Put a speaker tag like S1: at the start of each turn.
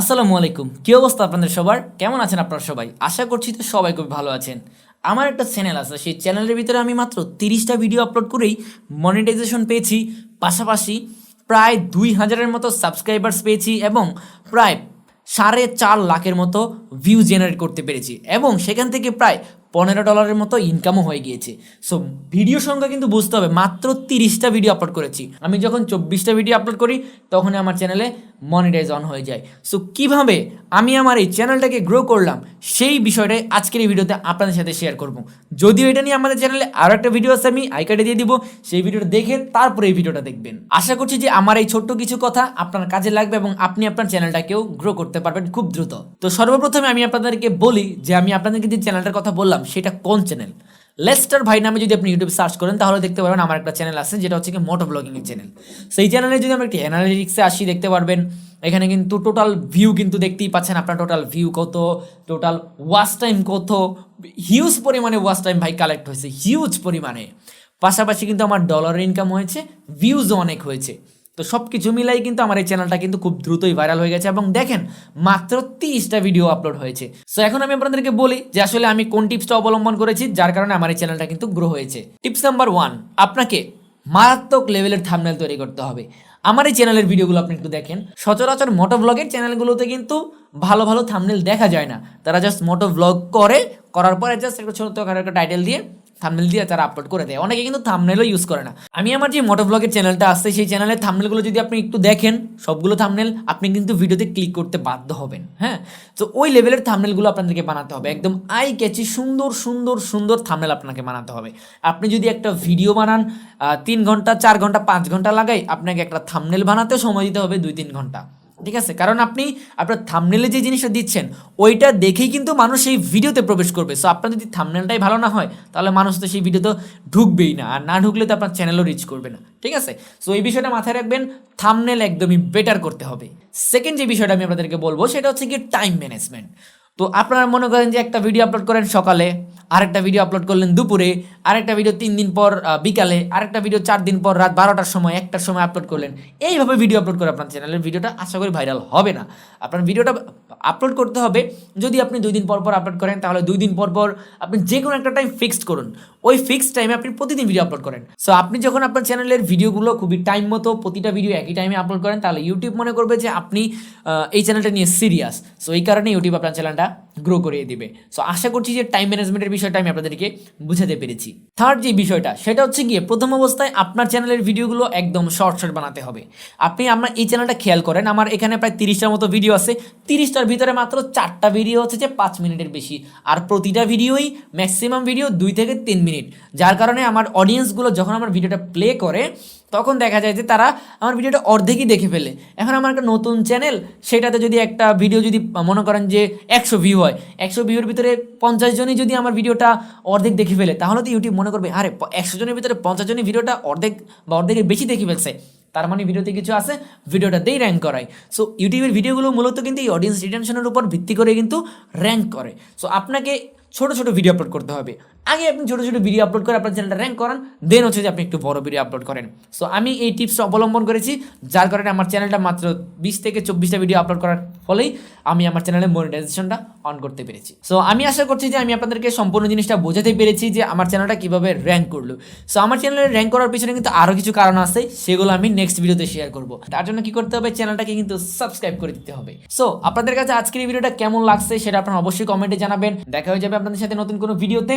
S1: আসসালামু আলাইকুম। কী অবস্থা আপনাদের সবার? কেমন আছেন আপনারা সবাই? আশা করছি তো সবাই খুব ভালো আছেন। আমার একটা চ্যানেল আছে, সেই চ্যানেলের ভিতরে আমি মাত্র তিরিশটা ভিডিও আপলোড করেই মনিটাইজেশন পেয়েছি। পাশাপাশি প্রায় দুই হাজারের মতো সাবস্ক্রাইবার্স পেয়েছি এবং প্রায় সাড়ে চার লাখের মতো ভিউ জেনারেট করতে পেরেছি এবং সেখান থেকে প্রায় পনেরো ডলারের মতো ইনকামও হয়ে গিয়েছে। সো ভিডিও সংখ্যা কিন্তু বুঝতে হবে, মাত্র তিরিশটা ভিডিও আপলোড করেছি। আমি যখন চব্বিশটা ভিডিও আপলোড করি তখন আমার চ্যানেলে মনিটাইজ অন হয়ে যায়। সো কীভাবে আমি আমার এই চ্যানেলটাকে গ্রো করলাম, সেই বিষয়টাই আজকের এই ভিডিওতে আপনাদের সাথে শেয়ার করব। যদিও এটা নিয়ে আমাদের চ্যানেলে আরও একটা ভিডিও আছে, আমি আই কার্ডে দিয়ে দিব, সেই ভিডিওটা দেখে তারপরে এই ভিডিওটা দেখবেন। আশা করছি যে আমার এই ছোট্ট কিছু কথা আপনার কাজে লাগবে এবং আপনি আপনার চ্যানেলটাকেও গ্রো করতে পারবেন খুব দ্রুত। তো সর্বপ্রথমে আমি আপনাদেরকে বলি যে, আমি আপনাদেরকে যে চ্যানেলটার কথা বললাম, সেটা কোন চ্যানেল লেস্টার ভাই নামে যদি আপনি ইউটিউবে সার্চ করেন, তাহলে দেখতে পারবেন আমার একটা চ্যানেল আছে, যেটা হচ্ছে কি মোটো ব্লগিংয়ের চ্যানেল সেই চ্যানেলে যদি আমরা একটি অ্যানালিটিক্সে আসি, দেখতে পারবেন, এখানে কিন্তু টোটাল ভিউ কিন্তু দেখতেই পাচ্ছেন আপনার টোটাল ভিউ কত টোটাল ওয়াচ টাইম কত হিউজ পরিমাণে ওয়াচ টাইম ভাই কালেক্ট হয়েছে হিউজ পরিমাণে। পাশাপাশি কিন্তু আমার ডলার ইনকাম হয়েছে ভিউজও অনেক হয়েছে। তো সব কিছু মিলাই কিন্তু আমার এই চ্যানেলটা কিন্তু খুব দ্রুতই ভাইরাল হয়ে গেছে এবং দেখেন, মাত্র তিরিশটা ভিডিও আপলোড হয়েছে। সো এখন আমি আপনাদেরকে বলি যে আসলে আমি কোন টিপসটা অবলম্বন করেছি, যার কারণে আমার এই চ্যানেলটা কিন্তু গ্রো হয়েছে। টিপস নাম্বার ওয়ান আপনাকে মারাত্মক লেভেলের থামনেল তৈরি করতে হবে। আমার এই চ্যানেলের ভিডিওগুলো আপনি একটু দেখেন। সচরাচর মোটো ব্লগের চ্যানেলগুলোতে কিন্তু ভালো ভালো থামনেল দেখা যায় না। তারা জাস্ট মোটো ব্লগ করে, করার পরে জাস্ট একটা ছোট একটা টাইটেল দিয়ে থামনেল দিয়ে তারা আপলোড করে দেয়। অনেকে কিন্তু থামনেলও ইউজ করে না। আমি আমার যে মোটো ব্লগের চ্যানেলটা আসছে, সেই চ্যানেলের থামনেলগুলো যদি আপনি একটু দেখেন, সবগুলো থামনেল আপনি কিন্তু ভিডিওতে ক্লিক করতে বাধ্য হবেন হ্যাঁ? তো ওই লেভেলের থামনেলগুলো আপনাদেরকে বানাতে হবে। একদম আই ক্যাচি সুন্দর সুন্দর সুন্দর থামনেল আপনাকে বানাতে হবে। আপনি যদি একটা ভিডিও বানান তিন ঘণ্টা, চার ঘণ্টা, পাঁচ ঘণ্টা লাগাই, আপনাকে একটা থামনেল বানাতে সময় দিতে হবে দুই, তিন ঘণ্টা। ঠিক আছে? কারণ আপনি আপনার থামনেলে যে জিনিসটা দিচ্ছেন, ওইটা দেখেই কিন্তু মানুষ সেই ভিডিওতে প্রবেশ করবে। সো আপনার যদি থামনেলটাই ভালো না হয়, তাহলে মানুষ তো সেই ভিডিওতে ঢুকবেই না। আর না ঢুকলে তো আপনার চ্যানেলও রিচ করবে না। ঠিক আছে? সো এই বিষয়টা মাথায় রাখবেন থামনেল একদমই বেটার করতে হবে। সেকেন্ড যে বিষয়টা আমি আপনাদেরকে বলব, সেটা হচ্ছে কি টাইম ম্যানেজমেন্ট তো আপনারা মনে করেন যে একটা ভিডিও আপলোড করেন সকালে, আরেকটা ভিডিও আপলোড করলেন দুপুরে, আরেকটা ভিডিও তিন দিন পর বিকালে, আরেকটা ভিডিও চার দিন পর রাত বারোটার সময়, একটার সময় আপলোড করলেন। এইভাবে ভিডিও আপলোড করে আপনার চ্যানেলের ভিডিওটা আশা করি ভাইরাল হবে না। আপনার ভিডিওটা আপলোড করতে হবে, যদি আপনি দুই দিন পর পর আপলোড করেন, তাহলে দুই দিন পর পর আপনি যে কোনো একটা টাইম ফিক্সড করুন। ওই ফিক্সড টাইমে আপনি প্রতিদিন ভিডিও আপলোড করেন। সো আপনি যখন আপনার চ্যানেলের ভিডিওগুলো খুবই টাইম মতো প্রতিটা ভিডিও একই টাইমে আপলোড করেন, তাহলে ইউটিউব মনে করবে যে আপনি এই চ্যানেলটা নিয়ে সিরিয়াস সো এই কারণে ইউটিউব আপনার চ্যানেলটা ya. গ্রো করিয়ে দিবে। সো আশা করছি যে টাইম ম্যানেজমেন্টের বিষয়টা আমি আপনাদেরকে বুঝাতে পেরেছি। থার্ড যে বিষয়টা, সেটা হচ্ছে গিয়ে প্রথম অবস্থায় আপনার চ্যানেলের ভিডিওগুলো একদম শর্ট শর্ট বানাতে হবে। আপনি আমার এই চ্যানেলটা খেয়াল করেন, আমার এখানে প্রায় তিরিশটার মতো ভিডিও আছে। তিরিশটার ভিতরে মাত্র চারটা ভিডিও হচ্ছে যে পাঁচ মিনিটের বেশি। আর প্রতিটা ভিডিওই ম্যাক্সিমাম ভিডিও দুই থেকে তিন মিনিট। যার কারণে আমার অডিয়েন্সগুলো যখন আমার ভিডিওটা প্লে করে, তখন দেখা যায় যে তারা আমার ভিডিওটা অর্ধেকই দেখে ফেলে। এখন আমার একটা নতুন চ্যানেল সেটাতে যদি একটা ভিডিও যদি মনে করেন যে একশো ভিউ হয়। একশো ভিউর ভিতরে পঞ্চাশ জনই যদি আমার ভিডিওটা অর্ধেক দেখে ফেলে, তাহলে তো ইউটিউব মনে করবে, আরে, একশো জনের ভিতরে পঞ্চাশ জনই ভিডিওটা অর্ধেক বা অর্ধেকের বেশি দেখে ফেলছে। তার মানে ভিডিওতে কিছু আছে ভিডিওটা দিয়েই র্যাঙ্ক করায়। সো ইউটিউবের ভিডিওগুলো মূলত কিন্তু এই অডিয়েন্স রিটেনশনের উপর ভিত্তি করে কিন্তু র্যাঙ্ক করে। সো আপনাকে ছোট ছোট ভিডিও আপলোড করতে হবে। আগে আপনি ছোট ছোট ভিডিও আপলোড করে আপনার চ্যানেলটা র্যাঙ্ক করান দেন হচ্ছে যে আপনি একটু বড় ভিডিও আপলোড করেন। সো আমি এই টিপসটা অবলম্বন করেছি, যার কারণে আমার চ্যানেলটা মাত্র বিশ থেকে চব্বিশটা ভিডিও আপলোড করার ফলেই আমি আমার চ্যানেলে মনিটাইজেশনটা অন করতে পেরেছি। সো আমি আশা করছি যে আমি আপনাদেরকে সম্পূর্ণ জিনিসটা বোঝাতে পেরেছি যে আমার চ্যানেলটা কীভাবে র্যাঙ্ক করল। সো আমার চ্যানেলে র্যাঙ্ক করার পিছনে কিন্তু আরও কিছু কারণ আছে, সেগুলো আমি নেক্সট ভিডিওতে শেয়ার করব। তার জন্য কি করতে হবে চ্যানেলটাকে কিন্তু সাবস্ক্রাইব করে দিতে হবে। সো আপনাদের কাছে আজকের এই ভিডিওটা কেমন লাগছে, সেটা আপনারা অবশ্যই কমেন্টে জানাবেন। দেখা হয়ে যাবে আপনাদের সাথে নতুন কোনো ভিডিওতে